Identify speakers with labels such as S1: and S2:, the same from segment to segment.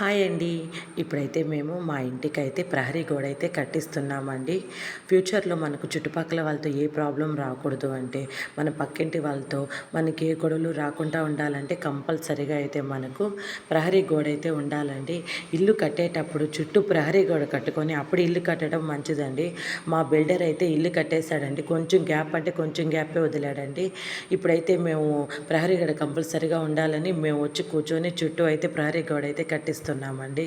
S1: Hi అండి ఇప్పుడైతే మేము మా ఇంటికైతే ప్రహరీ గోడ అయితే కట్టిస్తున్నామండి. ఫ్యూచర్లో మనకు చుట్టుపక్కల వాళ్ళతో ఏ ప్రాబ్లం రాకూడదు అంటే మన పక్కింటి వాళ్ళతో మనకి ఏ గొడవలు రాకుండా ఉండాలంటే కంపల్సరీగా అయితే మనకు ప్రహరీ గోడ అయితే ఉండాలండి. ఇల్లు కట్టేటప్పుడు చుట్టూ ప్రహరీ గోడ కట్టుకొని అప్పుడు ఇల్లు కట్టడం మంచిదండి. మా బిల్డర్ అయితే ఇల్లు కట్టేశాడండి. కొంచెం గ్యాప్ అంటే కొంచెం గ్యాపే వదిలాడండి. ఇప్పుడైతే మేము ప్రహరీ గోడ కంపల్సరీగా ఉండాలని మేము వచ్చి కూర్చొని చుట్టూ అయితే ప్రహరీ గోడ అయితే కట్టిస్తాం చేస్తున్నామండి.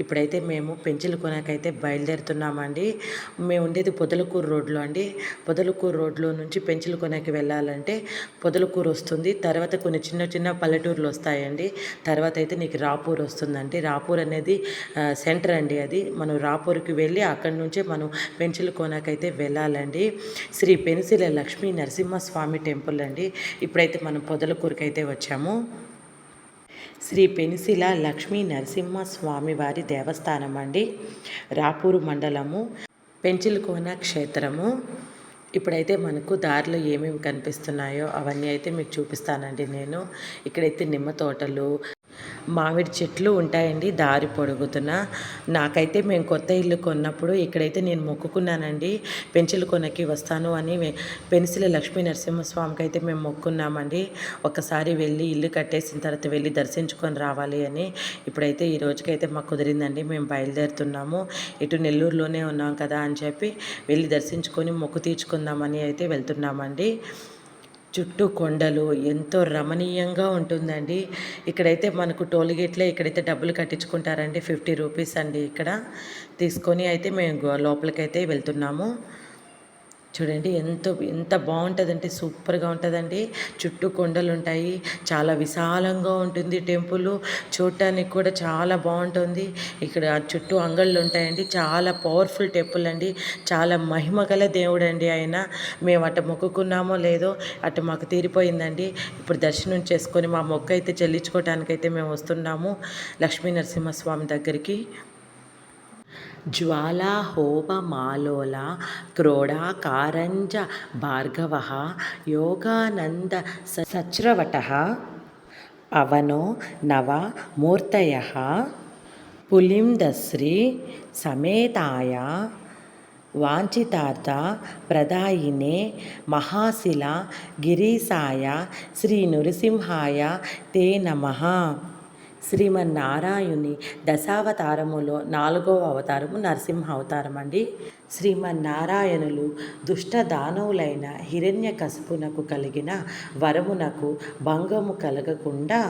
S1: ఇప్పుడైతే మేము పెంచుల కొనకైతే బయలుదేరుతున్నామండి. మేము ఉండేది పొదలకూరు రోడ్లో అండి. పొదలకూరు రోడ్లో నుంచి పెంచుల కొనకి వెళ్ళాలంటే పొదలకూరు వస్తుంది. తర్వాత కొన్ని చిన్న చిన్న పల్లెటూర్లు వస్తాయండి. తర్వాత అయితే నీకు రాపూర్ వస్తుందండి. రాపూర్ అనేది సెంటర్ అండి అది. మనం రాపూర్కి వెళ్ళి అక్కడి నుంచే మనం పెంచుల కోనకైతే వెళ్ళాలండి. శ్రీ పెన్సిల లక్ష్మీ నరసింహస్వామి టెంపుల్ అండి. ఇప్పుడైతే మనం పొదలకూరుకి అయితే వచ్చాము. శ్రీ పెనిసిల లక్ష్మీ నరసింహ వారి దేవస్థానం అండి. రాపూరు మండలము పెంచిల్కోన క్షేత్రము. ఇప్పుడైతే మనకు దారిలో ఏమేమి కనిపిస్తున్నాయో అవన్నీ అయితే మీకు చూపిస్తానండి నేను. ఇక్కడైతే నిమ్మ తోటలు మామిడి చెట్లు ఉంటాయండి దారి పొడుగుతున్న. నాకైతే మేము కొత్త ఇల్లు కొన్నప్పుడు ఇక్కడైతే నేను మొక్కుకున్నానండి. పెన్సిల్ కొనకి వస్తాను అని పెన్సిల్ లక్ష్మీ నరసింహస్వామికి అయితే మేము మొక్కున్నామండి. ఒకసారి వెళ్ళి ఇల్లు కట్టేసిన తర్వాత వెళ్ళి దర్శించుకొని రావాలి అని. ఇప్పుడైతే ఈ రోజుకైతే మాకు కుదిరిందండి. మేము బయలుదేరుతున్నాము. ఇటు నెల్లూరులోనే ఉన్నాం కదా అని చెప్పి వెళ్ళి దర్శించుకొని మొక్కు తీర్చుకుందామని అయితే వెళ్తున్నామండి. చుట్టూ కొండలు ఎంతో రమణీయంగా ఉంటుందండి. ఇక్కడైతే మనకు టోల్గేట్లే ఇక్కడైతే డబ్బులు కట్టించుకుంటారండి ఫిఫ్టీ రూపీస్ అండి ఇక్కడ. తీసుకొని అయితే మేము లోపలికైతే వెళ్తున్నాము. చూడండి ఎంతో ఎంత బాగుంటుందంటే సూపర్గా ఉంటుందండి. చుట్టూ కొండలు ఉంటాయి చాలా విశాలంగా ఉంటుంది టెంపుల్. చూడటానికి కూడా చాలా బాగుంటుంది. ఇక్కడ చుట్టూ అంగళ్ళు ఉంటాయండి చాలా పవర్ఫుల్ టెంపుల్ అండి. చాలా మహిమ గల దేవుడు అండి ఆయన. మేము అటు మొక్కుకున్నామో లేదో అటు మాకు తీరిపోయిందండి. ఇప్పుడు దర్శనం చేసుకొని మా మొక్క అయితే చెల్లించుకోవటానికైతే మేము వస్తున్నాము. లక్ష్మీ నరసింహస్వామి దగ్గరికి. జ్వాలా హోమమాలోల క్రోడాకారంజ భార్గవ యోగానంద సచ్రవట అవనో నవ మూర్తయ పులిందశ్రీ సమేతాయ వాంఛితార్థ ప్రదాయినే మహాశిల గిరీశాయ శ్రీ నృసింహాయ తే నమ శ్రీమన్నారాయణి దశావతారములో నాలుగవ అవతారము నరసింహ అవతారం అండి. శ్రీమన్నారాయణులు దుష్ట దానవులైన హిరణ్య కసుపునకు కలిగిన వరమునకు భంగము కలగకుండా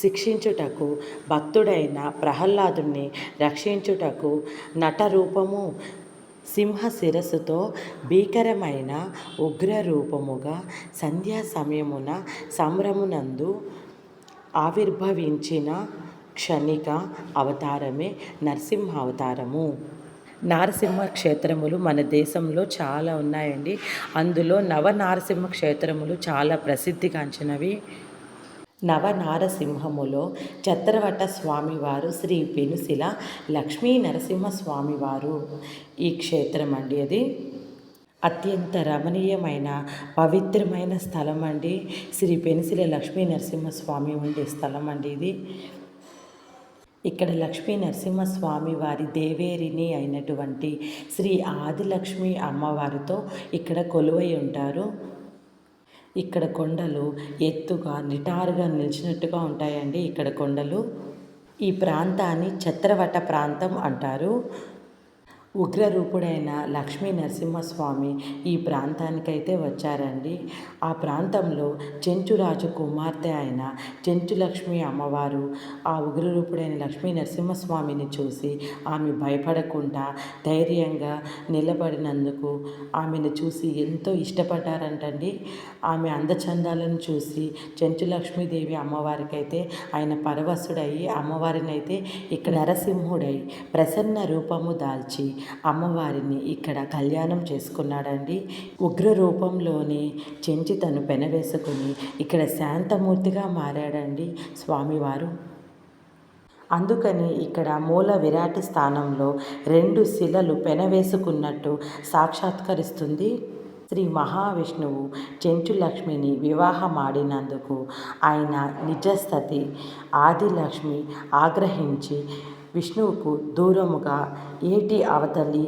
S1: శిక్షించుటకు భక్తుడైన ప్రహ్లాదుని రక్షించుటకు నటరూపము సింహ శిరస్సుతో భీకరమైన ఉగ్రరూపముగా సంధ్యా సమయమున సంభ్రమునందు ఆవిర్భవించిన క్షణిక అవతారమే నరసింహ అవతారము నారసింహ క్షేత్రములు మన దేశంలో చాలా ఉన్నాయండి. అందులో నవ నారసింహ క్షేత్రములు చాలా ప్రసిద్ధిగాంచినవి నవనారసింహములో చత్రవట స్వామివారు శ్రీ పెనుశిల లక్ష్మీ నరసింహ స్వామివారు. ఈ క్షేత్రం అండి అది. అత్యంత రమణీయమైన పవిత్రమైన స్థలం అండి శ్రీ పెనిసిల లక్ష్మీ నరసింహస్వామి ఉండే స్థలం అండి ఇది. ఇక్కడ లక్ష్మీ నరసింహస్వామి వారి దేవేరిని అయినటువంటి శ్రీ ఆదిలక్ష్మి అమ్మవారితో ఇక్కడ కొలువై ఉంటారు. ఇక్కడ కొండలు ఎత్తుగా నిటారుగా నిలిచినట్టుగా ఉంటాయండి ఇక్కడ కొండలు. ఈ ప్రాంతాన్ని ఛత్రవట ప్రాంతం అంటారు. ఉగ్రరూపుడైన లక్ష్మీ నరసింహస్వామి ఈ ప్రాంతానికైతే వచ్చారండి. ఆ ప్రాంతంలో చెంచురాజు కుమార్తె అయిన చెంచులక్ష్మి అమ్మవారు ఆ ఉగ్రరూపుడైన లక్ష్మీ నరసింహస్వామిని చూసి ఆమె భయపడకుండా ధైర్యంగా నిలబడినందుకు ఆమెను చూసి ఎంతో ఇష్టపడ్డారంటండి. ఆమె అందచందాలను చూసి చెంచులక్ష్మీదేవి అమ్మవారికైతే ఆయన పరవశుడయ్యి అమ్మవారిని అయితే ఇక్కడ నరసింహుడై ప్రసన్న రూపము దాల్చి అమ్మవారిని ఇక్కడ కళ్యాణం చేసుకున్నాడండి. ఉగ్ర రూపంలోని చెంచి తను పెనవేసుకుని ఇక్కడ శాంతమూర్తిగా మారాడండి స్వామివారు. అందుకని ఇక్కడ మూల విరాటి స్థానంలో రెండు శిలలు పెనవేసుకున్నట్టు సాక్షాత్కరిస్తుంది. శ్రీ మహావిష్ణువు చెంచులక్ష్మిని వివాహమాడినందుకు ఆయన నిజస్థతి ఆదిలక్ష్మి ఆగ్రహించి ವಿಷ್ಣುವು ಕು ದೂರ್ಮುಖ ಏಟಿ ಅವತಲ್ಲಿ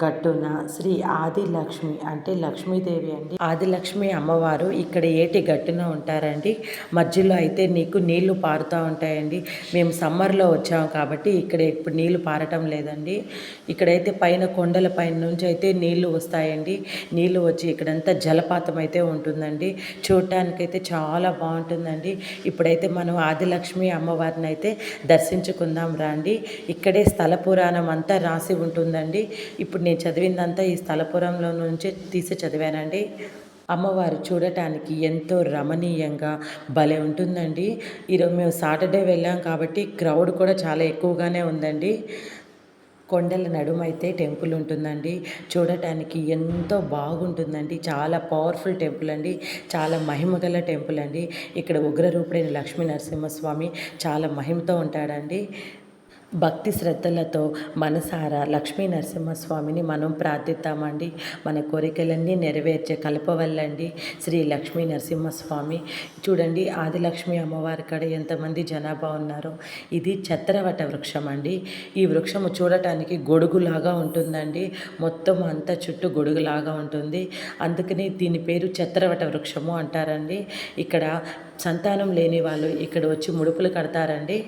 S1: గట్టున శ్రీ ఆదిలక్ష్మి అంటే లక్ష్మీదేవి అండి. ఆదిలక్ష్మి అమ్మవారు ఇక్కడ ఏటి గట్టున ఉంటారండి? మధ్యలో అయితే నీకు నీళ్ళు పారుతూ ఉంటాయండి. మేము సమ్మర్లో వచ్చాము కాబట్టి ఇక్కడ ఇప్పుడు నీళ్ళు పారటం లేదండి. ఇక్కడైతే పైన కొండల పైన నుంచి అయితే నీళ్ళు వస్తాయండి. నీళ్ళు వచ్చి ఇక్కడంతా జలపాతం అయితే ఉంటుందండి. చూడటానికైతే చాలా బాగుంటుందండి. ఇప్పుడైతే మనం ఆదిలక్ష్మి అమ్మవారిని అయితే దర్శించుకుందాం రండి. ఇక్కడే స్థల పురాణం అంతా రాసి ఉంటుందండి. ఇప్పుడు నేను చదివిందంతా ఈ స్థలపురంలో నుంచే తీసి చదివానండి. అమ్మవారు చూడటానికి ఎంతో రమణీయంగా భలే ఉంటుందండి. ఈరోజు మేము సాటర్డే వెళ్ళాం కాబట్టి క్రౌడ్ కూడా చాలా ఎక్కువగానే ఉందండి. కొండల నడుమైతే టెంపుల్ ఉంటుందండి. చూడటానికి ఎంతో బాగుంటుందండి. చాలా పవర్ఫుల్ టెంపుల్ అండి. చాలా మహిమ గల టెంపుల్ అండి. ఇక్కడ ఉగ్రరూపుడైన లక్ష్మీ నరసింహస్వామి చాలా మహిమతో ఉంటాడండి. భక్తి శ్రద్ధలతో మనసారా లక్ష్మీ నరసింహస్వామిని మనం ప్రార్థిద్దామండి. మన కోరికలన్నీ నెరవేర్చే కలపవల్లండి. శ్రీ లక్ష్మీ నరసింహస్వామి. చూడండి ఆదిలక్ష్మి అమ్మవారి కాడ ఎంతమంది జనాభా ఉన్నారో. ఇది చత్రవట వృక్షం అండి ఈ వృక్షము చూడటానికి గొడుగులాగా ఉంటుందండి. మొత్తం అంతా చుట్టూ గొడుగులాగా ఉంటుంది. అందుకని దీని పేరు చత్రవట వృక్షము అంటారండి. ఇక్కడ సంతానం లేని వాళ్ళు ఇక్కడ వచ్చి ముడుపులు కడతారండి.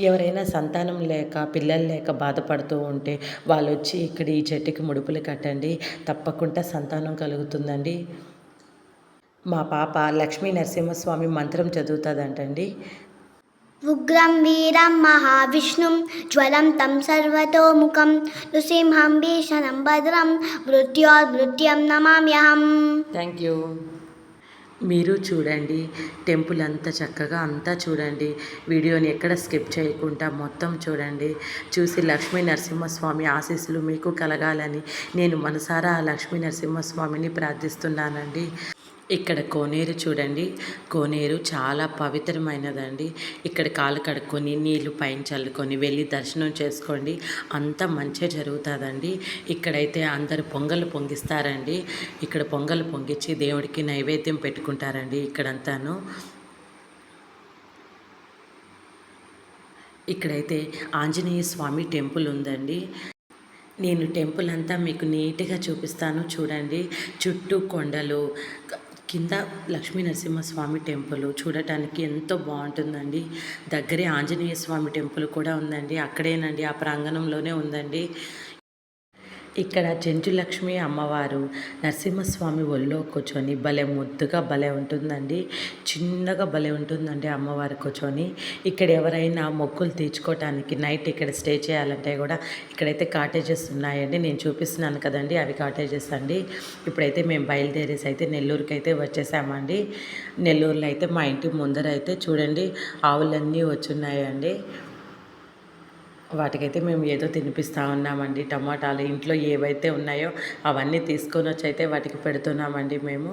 S1: ఎవరైనా సంతానం లేక పిల్లలు లేక బాధపడుతూ ఉంటే వాళ్ళు వచ్చి ఇక్కడ ఈ చెట్టుకి ముడుపులు కట్టండి తప్పకుండా సంతానం కలుగుతుందండి. మా పాప లక్ష్మీ నరసింహస్వామి మంత్రం చదువుతుందంటండి.
S2: ఉగ్రం వీరం మహావిష్ణుం జ్వలం తం సర్వతోముఖం నృసింహం భీషణం భద్రం మృత్యోర్మృత్యం నమామ్యహం.
S1: థ్యాంక్ యూ మీరు చూడండి టెంపుల్ అంతా చక్కగా అంతా చూడండి. వీడియోని ఎక్కడ స్కిప్ చేయకుండా మొత్తం చూడండి. చూసి లక్ష్మీ నరసింహస్వామి ఆశీస్సులు మీకు కలగాలని నేను మనసారా ఆ లక్ష్మీ నరసింహస్వామిని ప్రార్థిస్తున్నానండి. ఇక్కడ కోనేరు చూడండి. కోనేరు చాలా పవిత్రమైనదండి. ఇక్కడ కాలు కడుక్కొని నీళ్ళు పైన చల్లుకొని వెళ్ళి దర్శనం చేసుకోండి. అంతా మంచిగా జరుగుతుందండి. ఇక్కడైతే అందరు పొంగలు పొంగిస్తారండి. ఇక్కడ పొంగలు పొంగించి దేవుడికి నైవేద్యం పెట్టుకుంటారండి ఇక్కడంతాను. ఇక్కడైతే ఆంజనేయ స్వామి టెంపుల్ ఉందండి. నేను టెంపుల్ అంతా మీకు నీట్గా చూపిస్తాను చూడండి. చుట్టూ కొండలు కింద లక్ష్మీ నరసింహస్వామి టెంపుల్ చూడటానికి ఎంతో బాగుంటుందండి. దగ్గరే ఆంజనేయ స్వామి టెంపుల్ కూడా ఉందండి. అక్కడేనండి. ఆ ప్రాంగణంలోనే ఉందండి. ఇక్కడ చెంచులక్ష్మి అమ్మవారు నరసింహస్వామి ఒళ్ళో కూర్చొని భలే ముద్దుగా భలే ఉంటుందండి. చిన్నగా భలే ఉంటుందండి అమ్మవారు కూర్చొని. ఇక్కడ ఎవరైనా మొక్కులు తీర్చుకోవటానికి నైట్ ఇక్కడ స్టే చేయాలంటే కూడా ఇక్కడైతే కాటేజెస్ ఉన్నాయండి. నేను చూపిస్తున్నాను కదండి అవి కాటేజెస్ అండి. ఇప్పుడైతే మేము బయలుదేరేసి అయితే నెల్లూరుకి అయితే వచ్చేసామండి. నెల్లూరులో అయితే మా ఇంటి ముందర అయితే చూడండి ఆవులన్నీ వచ్చున్నాయండి. వాటికైతే మేము ఏదో తినిపిస్తూ ఉన్నామండి. టమాటాలు ఇంట్లో ఏవైతే ఉన్నాయో అవన్నీ తీసుకొని వచ్చి అయితే వాటికి పెడుతున్నామండి మేము.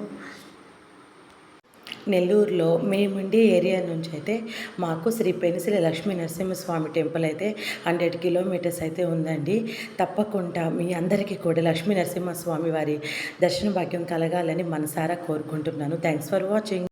S1: నెల్లూరులో మేముండే ఏరియా నుంచి అయితే మాకు శ్రీ పెనిసిలి లక్ష్మీ నరసింహస్వామి టెంపుల్ అయితే హండ్రెడ్ కిలోమీటర్స్ అయితే ఉందండి. తప్పకుండా మీ అందరికీ కూడా లక్ష్మీ నరసింహస్వామి వారి దర్శన భాగ్యం కలగాలని మనసారా కోరుకుంటున్నాను. Thanks for watching